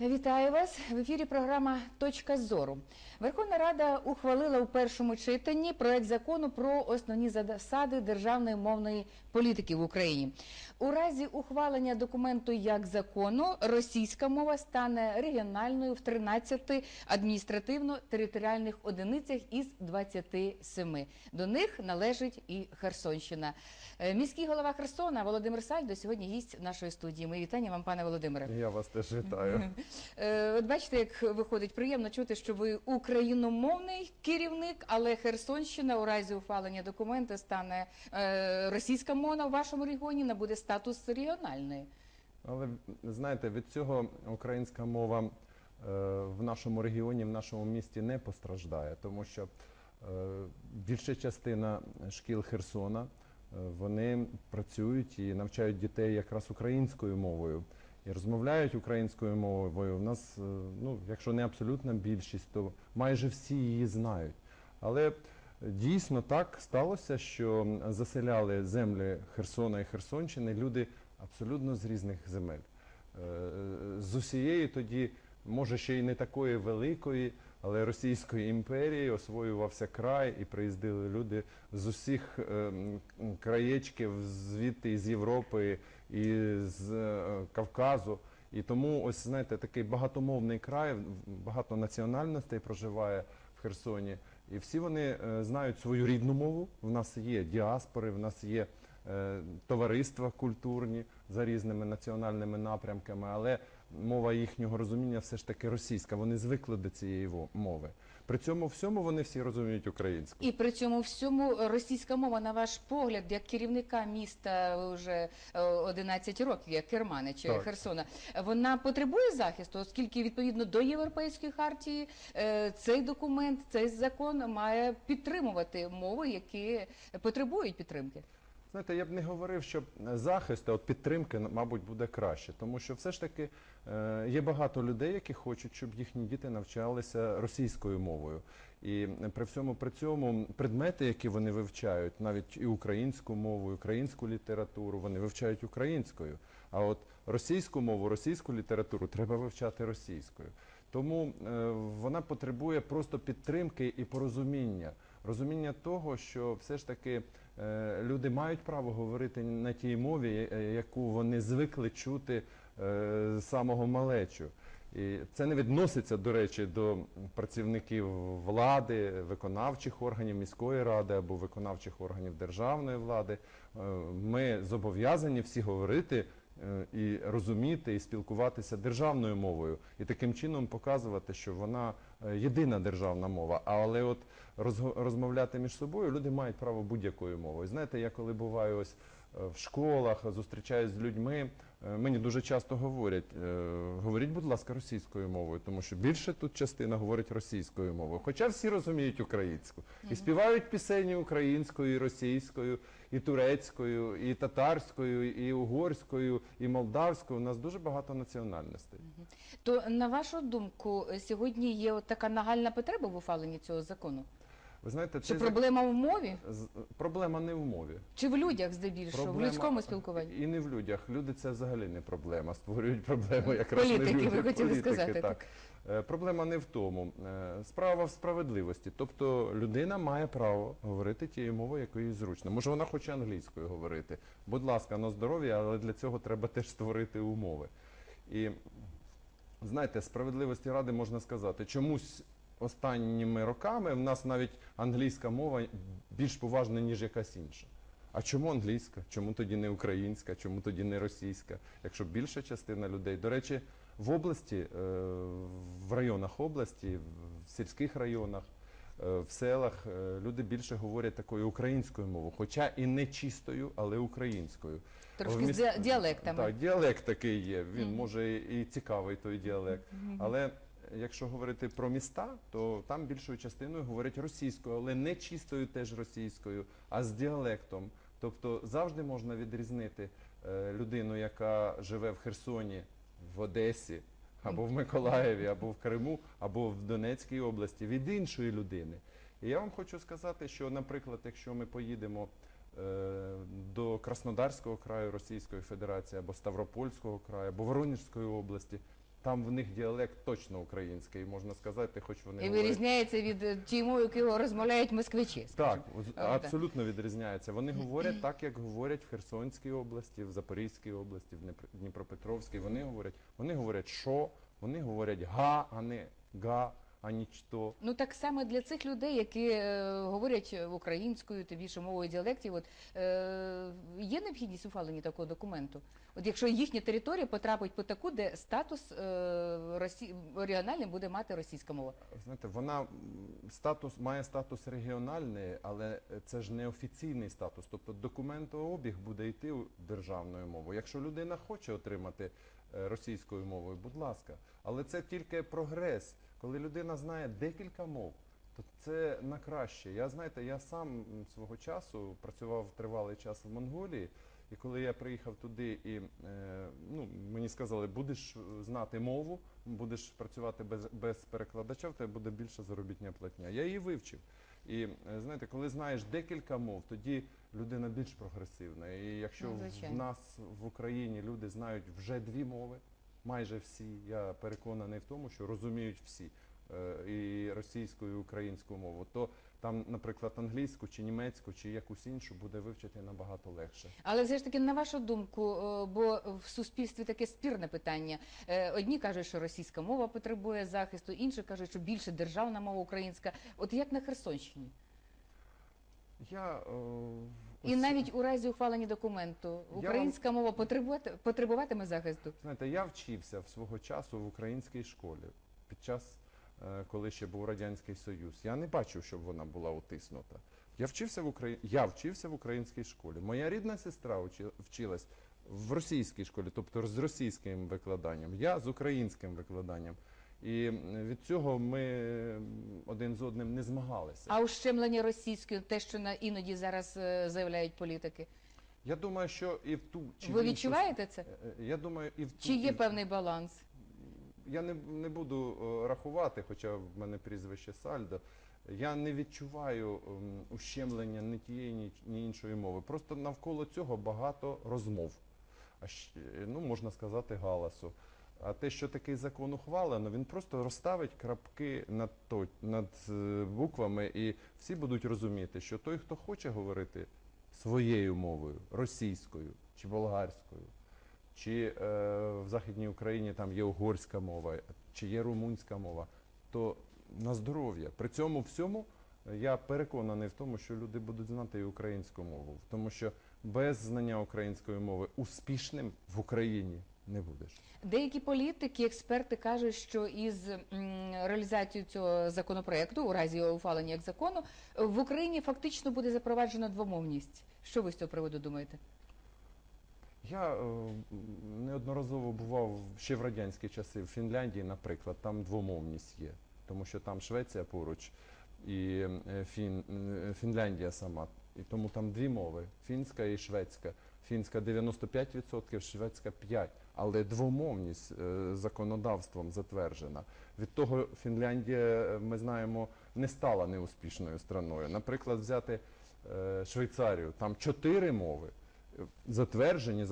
Вітаю вас в ефірі. Програма Точка зору. Верховна Рада ухвалила у першому читанні проект закону про основні засади державної мовної політики в Україні. У разі ухвалення документу як закону російська мова стане регіональною в 13 адміністративно-територіальних одиницях із 27. До них належить і Херсонщина. Е, Міський голова Херсона Володимир Сальдо сьогодні гість нашої студії. Ми вітання вам, пане Володимире. Я вас теж вітаю. Е, От бачите, як виходить приємно чути, що ви україномовний керівник, але Херсонщина у разі ухвалення документа стане е, російська мова в вашому регіоні набуде статус регіональної. Але знаєте, від цього українська мова е, в нашому регіоні, в нашому місті не постраждає, тому що більша частина шкіл Херсона вони працюють і навчають дітей якраз українською мовою. І розмовляють українською мовою. У нас, е, ну, якщо не абсолютна більшість, то майже всі її знають. Але дійсно так сталося, що заселяли землі Херсона і Херсонщини люди абсолютно з різних земель. Е, З усієї тоді, може ще й не такої великої, але Російської імперії освоювався край і приїздили люди з усіх е, краєчків, звідти з Європи і з е, Кавказу. І тому, ось знаєте, такий багатомовний край, багато національностей проживає в Херсоні. І всі вони е, знають свою рідну мову. В нас є діаспори, в нас є е, товариства культурні за різними національними напрямками, але мова їхнього розуміння все ж таки російська. Вони звикли до цієї мови. При цьому всьому вони всі розуміють українську. І при цьому всьому російська мова, на ваш погляд, як керівника міста вже е, 11 років, як керманич Так. Херсона, вона потребує захисту, оскільки відповідно до європейської хартії е, цей документ, цей закон має підтримувати мови, які потребують підтримки. Знаєте, я б не говорив, що захист, от підтримки, мабуть, буде краще, тому що все ж таки е, є багато людей, які хочуть, щоб їхні діти навчалися російською мовою. І при всьому при цьому предмети, які вони вивчають, навіть і українську мову, і українську літературу, вони вивчають українською. А от російську мову, російську літературу треба вивчати російською. Тому е, вона потребує просто підтримки і порозуміння. Розуміння того, що все ж таки люди мають право говорити на тій мові, е, яку вони звикли чути е, з самого малечу. І це не відноситься, до речі, до працівників влади, виконавчих органів міської ради або виконавчих органів державної влади. Е, Ми зобов'язані всі говорити е, і розуміти, і спілкуватися державною мовою, і таким чином показувати, що вона е, єдина державна мова. Але от розмовляти між собою люди мають право будь-якою мовою. Знаєте, я коли буваю ось е, в школах, зустрічаюсь з людьми, е, мені дуже часто говорять: е, говоріть, будь ласка, російською мовою, тому що більше тут частина говорить російською мовою. Хоча всі розуміють українську і співають пісені українською, і російською, і турецькою, і татарською, і угорською, і молдавською. У нас дуже багато національностей. То на вашу думку, сьогодні є от така нагальна потреба в ухваленні цього закону? Ви знаєте, Чи проблема в мові, з- проблема не в мові. чи в людях здебільшого, в людському спілкуванні? І не в людях. Люди це взагалі не проблема. Створюють проблему якраз Політики, не люди. ви хотіли сказати, так. Е, Проблема не в тому. Е, Справа в справедливості. Тобто людина має право говорити тією мовою, якою їй зручно. Може, вона хоче англійською говорити. Будь ласка, на здоров'я, але для цього треба теж створити умови. І знаєте, справедливості ради можна сказати, чомусь останніми роками в нас навіть англійська мова більш поважна, ніж якась інша. А чому англійська? Чому тоді не українська? Чому тоді не російська? Якщо більша частина людей, до речі, в області, е, в районах області, в сільських районах, е, в селах е, люди більше говорять такою українською мовою, хоча і не чистою, але українською. Трошки В з діалектами. Так, діалект такий є. Він може і цікавий той діалект. Але якщо говорити про міста, то там більшою частиною говорять російською, але не чистою теж російською, а з діалектом. Тобто завжди можна відрізнити е, людину, яка живе в Херсоні, в Одесі, або в Миколаєві, або в Криму, або в Донецькій області від іншої людини. І я вам хочу сказати, що, наприклад, якщо ми поїдемо е, до Краснодарського краю Російської Федерації або Ставропольського краю, або Воронежської області, Там в них діалект точно український, можна сказати, хоч вони І говорять- вирізняється від е, тієї мови, якою розмовляють москвичі. Так, скажімо. з- А, абсолютно відрізняється. Вони говорять так, як говорять в Херсонській області, в Запорізькій області, в Дніпр- Дніпропетровській. Вони говорять, вони говорять що, вони говорять га, а не га, а нічто. Ну так само для цих людей, які е, говорять українською, тим більше мовою діалектів, от е, є необхідність ухвалення такого документу. От якщо їхня територія потрапить по таку, де статус е, росі... регіональний буде мати російська мова. Знаєте, вона статус має статус регіональний, але це ж не офіційний статус. Тобто документообіг буде йти у- державною мовою. Якщо людина хоче отримати російською мовою, будь ласка. Але це тільки прогрес. Коли людина знає декілька мов, то це на краще. Я знаєте, я сам свого часу працював тривалий час в Монголії. І коли я приїхав туди, і е, ну, мені сказали, будеш е, знати мову, будеш працювати без, без перекладача, в тебе буде більша заробітня платня. Я її вивчив. І е, знаєте, коли знаєш декілька мов, тоді людина більш прогресивна. І якщо Ну, в нас в Україні люди знають вже дві мови, майже всі, я переконаний в тому, що розуміють всі е, і російську, і українську мову, то там, наприклад, англійську чи німецьку, чи якусь іншу буде вивчити набагато легше. Але все ж таки, на вашу думку, е, бо в суспільстві таке спірне питання. Е, Одні кажуть, що російська мова потребує захисту, інші кажуть, що більше державна мова українська. От як на Херсонщині? Я, е, І ось- навіть у разі ухвалення документу українська мова потребувати- потребуватиме захисту. Знаєте, я вчився в свого часу в українській школі під час, е, коли ще був Радянський Союз. Я не бачив, щоб вона була утиснута. Я вчився в Украї... я вчився в українській школі. Моя рідна сестра вчи- вчилась в російській школі, тобто з російським викладанням, я з українським викладанням. І від цього ми один з одним не змагалися. А ущемлення російською, те, що на іноді зараз е, заявляють політики, Я думаю, що і в ту чи ви відчуваєте це? Е, е, Я думаю, і в ту Чи і є в певний баланс? Я не, не буду рахувати, хоча в мене прізвище Сальдо. Я не відчуваю ем, ущемлення ні тієї, ні, ні іншої мови. Просто навколо цього багато розмов. А ще, ну, можна сказати, галасу. А те, що такий закон ухвалено, він просто розставить крапки над, то, над е, буквами, і всі будуть розуміти, що той, хто хоче говорити своєю мовою, російською чи болгарською, чи е, в Західній Україні там є угорська мова, чи є румунська мова, то на здоров'я. При цьому всьому е, я переконаний в тому, що люди будуть знати і українську мову, тому що без знання української мови успішним в Україні не будеш. Деякі політики, експерти кажуть, що із реалізацією цього законопроекту, у разі його ухвалення як закону, в Україні фактично буде запроваджена двомовність. Що ви з цього приводу думаєте? Я е, неодноразово бував ще в радянські часи в Фінляндії, наприклад, там двомовність є, тому що там Швеція поруч і Фін, Фінляндія сама. І тому там дві мови фінська і шведська. Фінська 95%, шведська 5%. Але двомовність е, законодавством затверджена. Від того Фінляндія, е, ми знаємо, не стала неуспішною страною. Наприклад, взяти е, Швейцарію, там чотири мови затверджені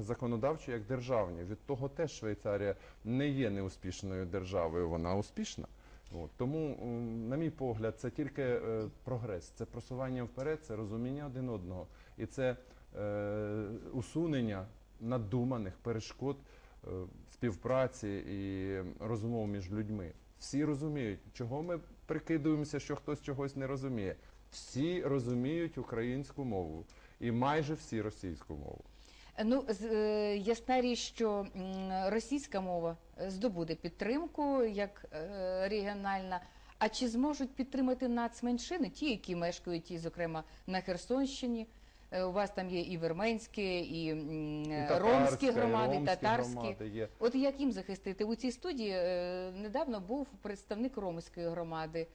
законодавчо як державні. Від того теж Швейцарія не є неуспішною державою, вона успішна. От. Тому, на мій погляд, це тільки е, прогрес, це просування вперед, це розуміння один одного. І це е, усунення надуманих перешкод е, співпраці і розмов між людьми. Всі розуміють, чого ми прикидуємося, що хтось чогось не розуміє. Всі розуміють українську мову і майже всі російську мову. Ну, з- е, ясна річ, що російська мова е, здобуде підтримку як е, регіональна. А чи зможуть підтримати нацменшини, ті, які мешкають, і, зокрема, на Херсонщині? Е, У вас там є і вірменські, і, І е, ромські громади, ромські татарські. громади є. От як їм захистити? У цій студії е, недавно був представник ромської громади,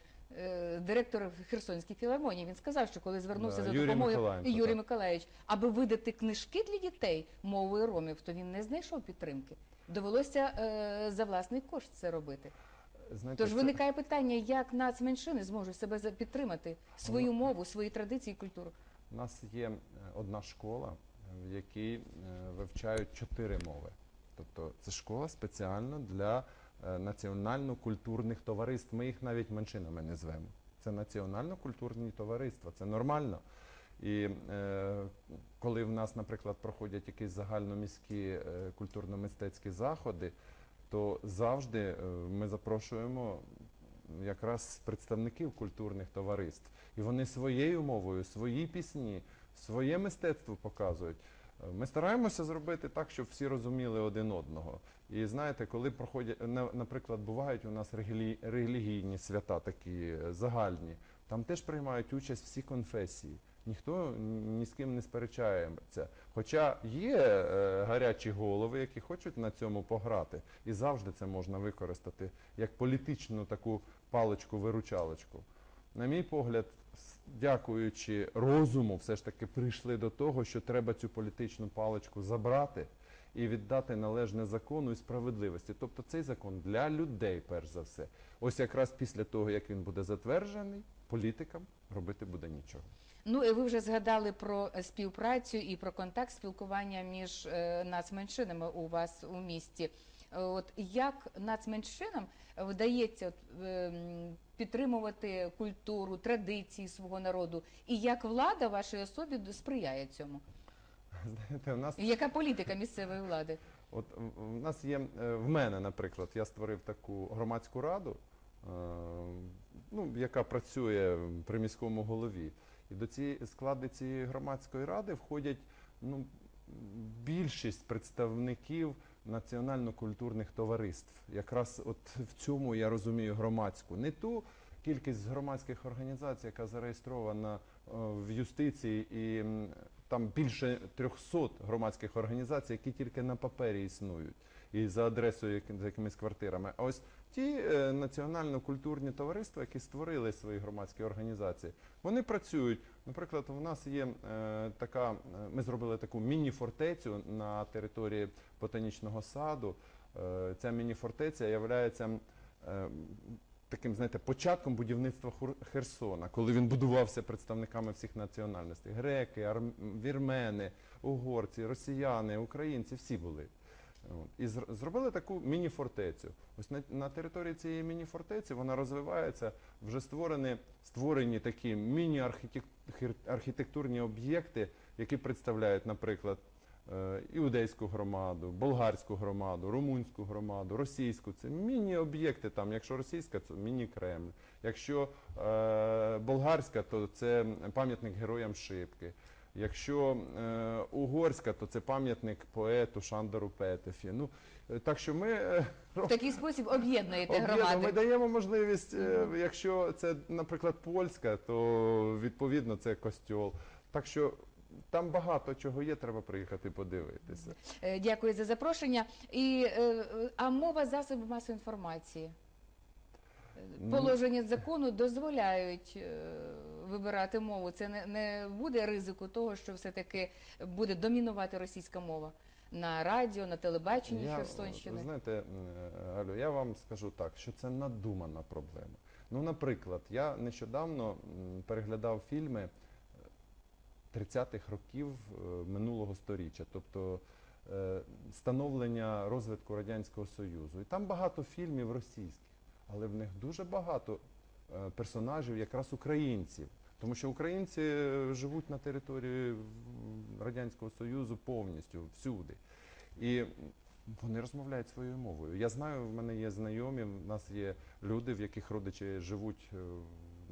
директор Херсонської філармонії. Він сказав, що коли звернувся Да, за допомогою Миколаєнко, Юрій. Миколаївич, аби видати книжки для дітей мовою ромів, то він не знайшов підтримки. Довелося е, за власний кошт це робити. Знаєте, Тож це- виникає питання, як нацменшини зможуть себе підтримати свою мову, свої традиції і культуру. У нас є е, одна школа, в якій е, вивчають чотири мови. Тобто це школа спеціально для е, національно-культурних товариств. Ми їх навіть меншинами не звемо. Це національно-культурні товариства, це нормально. І е, коли в нас, наприклад, проходять якісь загальноміські е, культурно-мистецькі заходи, то завжди ми запрошуємо якраз представників культурних товариств. І вони своєю мовою, свої пісні, своє мистецтво показують. Е, Ми стараємося зробити так, щоб всі розуміли один одного. І знаєте, коли проходять, на- наприклад, бувають у нас релі- релігійні свята такі е, загальні, там теж приймають участь всі конфесії. Ніхто ні з ким не сперечається. Хоча є е, гарячі голови, які хочуть на цьому пограти, і завжди це можна використати як політичну таку паличку-виручалочку. На мій погляд, дякуючи розуму, все ж таки прийшли до того, що треба цю політичну паличку забрати і віддати належне закону і справедливості. Тобто цей закон для людей, перш за все. Ось якраз після того, як він буде затверджений, політикам робити буде нічого. Ну і ви вже згадали про е, співпрацю і про контакт спілкування між е, нацменшинами у вас у місті. Е, От як нацменшинам вдається от, е, підтримувати культуру, традиції свого народу, і як влада вашій особі сприяє цьому? Знаєте, у нас І яка політика місцевої влади? От в- в нас є е, в мене, наприклад, я створив таку громадську раду, е, ну, яка працює при міському голові. І до цієї склади цієї громадської ради входять ну, більшість представників національно-культурних товариств. Якраз от в цьому я розумію громадську. Не ту кількість громадських організацій, яка зареєстрована е, в юстиції, і там більше 300 громадських організацій, які тільки на папері існують, і за адресою за якимись квартирами. А ось ті е, національно-культурні товариства, які створили свої громадські організації, вони працюють. Наприклад, у нас є е, така, е, ми зробили таку міні-фортецю на території ботанічного саду. Ця міні-фортеця є таким, знаєте, початком будівництва Херсона, коли він будувався представниками всіх національностей: греки, вірмени, угорці, росіяни, українці, всі були. І зр- зробили таку міні-фортецю. Ось на, на території цієї міні-фортеці вона розвивається, вже створені, створені такі міні-архітектурні об'єкти, які представляють, наприклад, е, іудейську громаду, болгарську громаду, румунську громаду, російську. Це міні-об'єкти там. Якщо російська, це міні-Кремль. Якщо е, болгарська, то це пам'ятник героям Шипки. Якщо е, угорська, то це пам'ятник поету Шандору Петефі. Ну, е, так що ми е, В такий спосіб об'єднуєте Об'єднуємо. Ми даємо можливість, е, якщо це, наприклад, польська, то відповідно це костьол. Так що там багато чого є, треба приїхати подивитися. Е, Дякую за запрошення. І, е, а мова засобів масової інформації. Ну. Положення закону дозволяють е, вибирати мову. Це не, не буде ризику того, що все-таки буде домінувати російська мова на радіо, на телебаченні Я, Херсонщини. ви знаєте, е, Галю, я вам скажу так, що це надумана проблема. Ну, наприклад, я нещодавно переглядав фільми е, 30-х років е, минулого сторіччя, тобто е, становлення розвитку Радянського Союзу. І там багато фільмів російських, але в них дуже багато е, персонажів якраз українців. Тому що українці е, живуть на території Радянського Союзу повністю, всюди. І вони розмовляють своєю мовою. Я знаю, в мене є знайомі, в нас є люди, в яких родичі живуть е,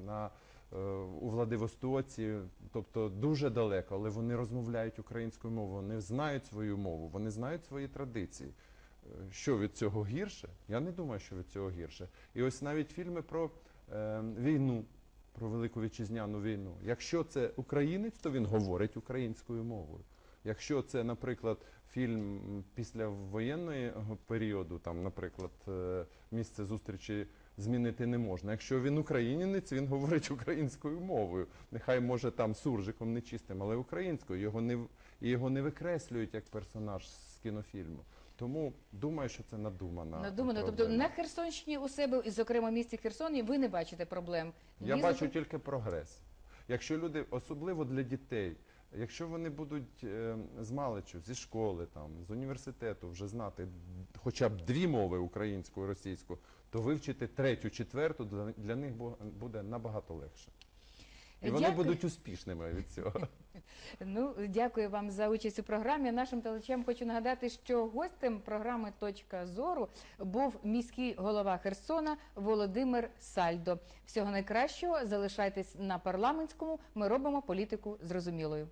на, е, у Владивостоці, тобто дуже далеко, але вони розмовляють українською мовою, вони знають свою мову, вони знають свої традиції. Що від цього гірше? Я не думаю, що від цього гірше. І ось навіть фільми про е, війну, про Велику Вітчизняну війну. Якщо це українець, то він говорить українською мовою. Якщо це, наприклад, фільм після воєнного періоду, там, наприклад, е, місце зустрічі змінити не можна. Якщо він українець, він говорить українською мовою. Нехай може там суржиком нечистим, але українською. Його не його не викреслюють як персонаж з кінофільму. Тому думаю, що це надумана. Надумано, тобто проблема. на Херсонщині у себе, і зокрема в місті Херсоні, ви не бачите проблем. Я бачу тільки прогрес. Якщо люди, особливо для дітей, Якщо вони будуть е, з маличу, зі школи, там, з університету вже знати хоча б дві мови українську і російську, то вивчити третю, четверту для, для них бу- буде набагато легше. І вони Дякую. будуть успішними від цього. Ну, дякую вам за участь у програмі. Нашим телечам хочу нагадати, що гостем програми Точка зору був міський голова Херсона Володимир Сальдо. Всього найкращого. Залишайтесь на парламентському. Ми робимо політику зрозумілою.